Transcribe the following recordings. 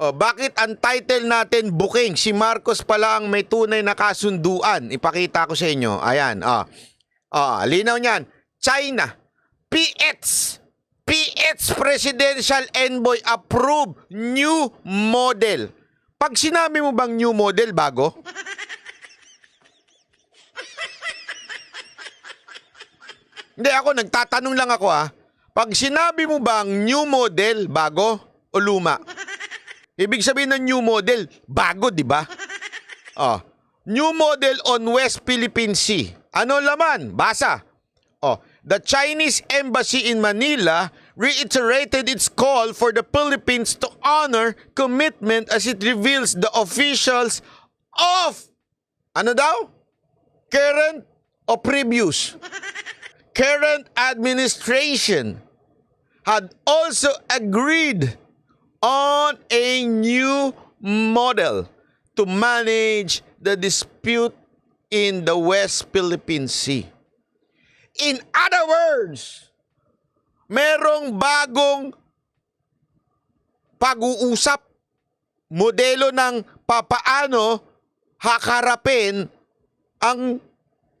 Oh, bakit ang title natin booking? Si Marcos pala ang may tunay na kasunduan. Ipakita ko sa inyo. Ayan, oh. Oh, linaw niyan. China. PX. PX Presidential Envoy approve new model. Pag sinabi mo bang new model, bago? Hindi, ako nagtatanong lang ako ah. Pag sinabi mo bang new model, bago o luma? Ibig sabihin ng new model, bago, di ba? Oh, new model on West Philippine Sea. Ano laman? Basa. Oh, the Chinese embassy in Manila reiterated its call for the Philippines to honor commitment as it reveals the officials of ano daw? Current o previous? current administration had also agreed on a new model to manage the dispute in the West Philippine Sea. In other words, merong bagong pag-uusap, modelo ng papaano hakarapin ang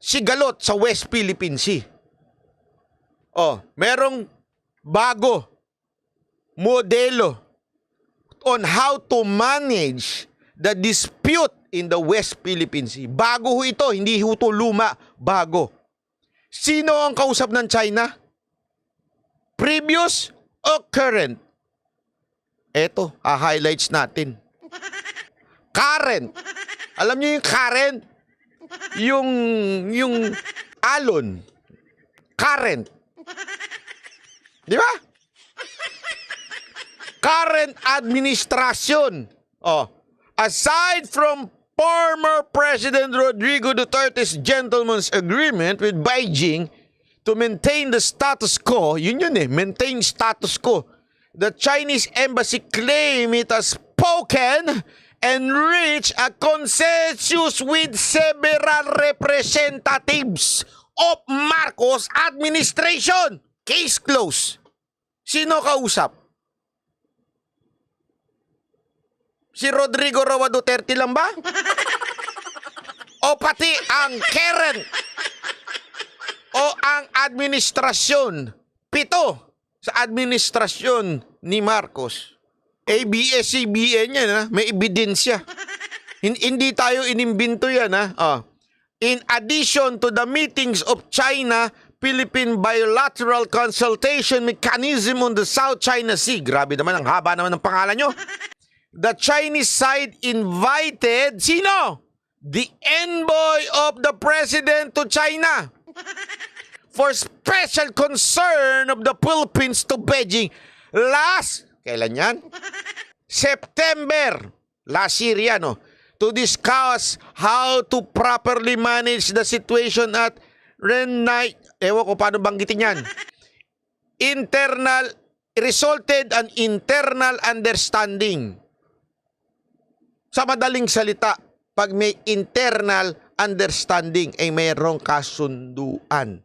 sigalot sa West Philippine Sea. Oh, merong bago modelo on how to manage the dispute in the West Philippine Sea. Bago ho ito, hindi ho ito luma, bago. Sino ang kausap ng China? Previous o current? Eto, ah-highlights natin. Current. Alam niyo yung current? Yung, yung alon. Current. Di ba? Current administration. Oh, aside from former President Rodrigo Duterte's gentleman's agreement with Beijing to maintain the status quo, yun yun eh, maintain status quo. The Chinese embassy claim it has spoken and reached a consensus with several representatives of Marcos administration. Case closed. Sino kausap? Si Rodrigo Roa Duterte lang ba? o pati ang Karen? O ang administrasyon? Pito sa administrasyon ni Marcos. ABS-CBN yan ha, may ebidensya. Hin- hindi tayo inimbinto yan ha. Oh. In addition to the meetings of China, Philippine Bilateral Consultation Mechanism on the South China Sea. Grabe naman, ang haba naman ng pangalan nyo. The Chinese side invited, sino? The envoy of the president to China for special concern of the Philippines to Beijing. Last, kailan yan? September, last year yan, oh, to discuss how to properly manage the situation at Renai, ewan ko paano banggitin yan. Internal, resulted an internal understanding. Sa madaling salita, pag may internal understanding ay mayroong kasunduan.